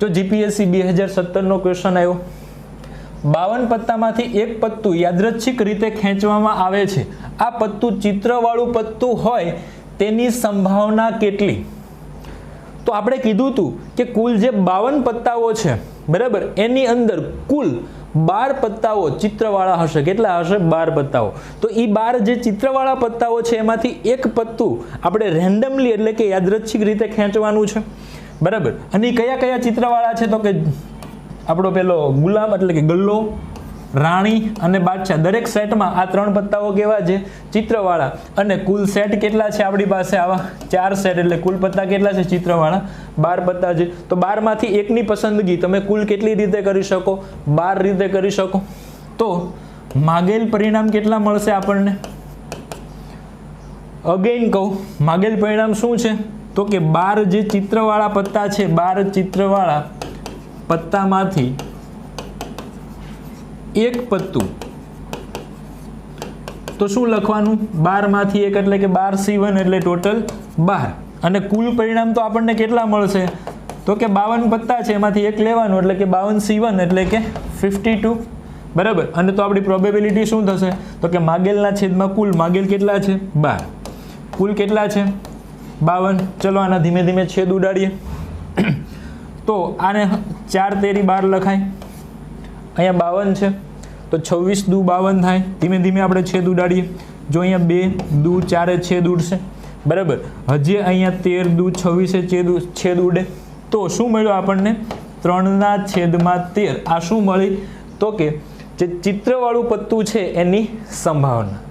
તો જીપીએસસી બે હજાર સત્તરનો ક્વેશ્ચન આવ્યો. બાવન પત્તામાંથી એક પત્તું યાદરચ્છિક રીતે ખેંચવામાં આવે છે. આ પત્તું ચિત્રવાળું પત્તું હોય તેની સંભાવના કેટલી? તો આપણે કીધું હતું કે કુલ જે બાવન પત્તાઓ છે, બરાબર, એની અંદર કુલ બાર પત્તાઓ ચિત્રવાળા હશે. કેટલા હશે? બાર પત્તાઓ. તો એ બાર જે ચિત્રવાળા પત્તાઓ છે, એમાંથી એક પત્તું આપણે રેન્ડમલી એટલે કે યાદરચ્છિક રીતે ખેંચવાનું છે. બરાબર. અને કયા કયા ચિત્રવાળા છે? તો કે આપણો પેલો ગુલામ એટલે કે ગલ્લો, રાણી અને બાદશાહ. દરેક સેટમાં આ ત્રણ પત્તાઓ કેવા છે? ચિત્રવાળા. અને કુલ સેટ કેટલા છે આપણી પાસે? આવા ચાર સેટ એટલે કુલ પત્તા કેટલા છે ચિત્રવાળા? બાર પત્તા છે. તો બારમાંથી એકની પસંદગી તમે કુલ કેટલી રીતે કરી શકો? બાર રીતે કરી શકો. તો માગેલ પરિણામ કેટલા મળશે આપણને? અગેઇન કહું, માગેલ પરિણામ શું છે? તો કે બાર જે ચિત્રવાળા પત્તા છે, બાર ચિત્રવાળા પત્તામાંથી એક પત્તું. તો શું લખવાનું? બારમાંથી એક એટલે કે બાર સી વન એટલે ટોટલ બાર. અને કુલ પરિણામ તો આપણને કેટલા મળશે? તો કે બાવન પત્તા છે, એમાંથી એક લેવાનું એટલે કે બાવન સી વન એટલે કે ફિફ્ટી ટુ. બરાબર? અને તો આપણી પ્રોબેબિલિટી શું થશે? તો કે માગેલના છેદમાં કુલ. માગેલ કેટલા છે? બાર. કુલ કેટલા છે? બાવન. ચલો આના ધીમે ધીમે છેદ ઉડાડીએ. તો આને ચાર તેરી બાર લખાય. અહીંયા બાવન છે. તો છવ્વીસ દુ બાવન થાય. ધીમે ધીમે આપણે છેદ ઉડાડીએ. જો અહીંયા બે દુ ચારે છેદ ઉડશે. બરાબર? હજી અહીંયા તેર દુ છવ્વીસે છેદ છેદ ઉડે. તો શું મળ્યું આપણને? ત્રણના છેદમાં તેર. આ શું મળી? તો કે જે ચિત્રવાળું પત્તું છે એની સંભાવના.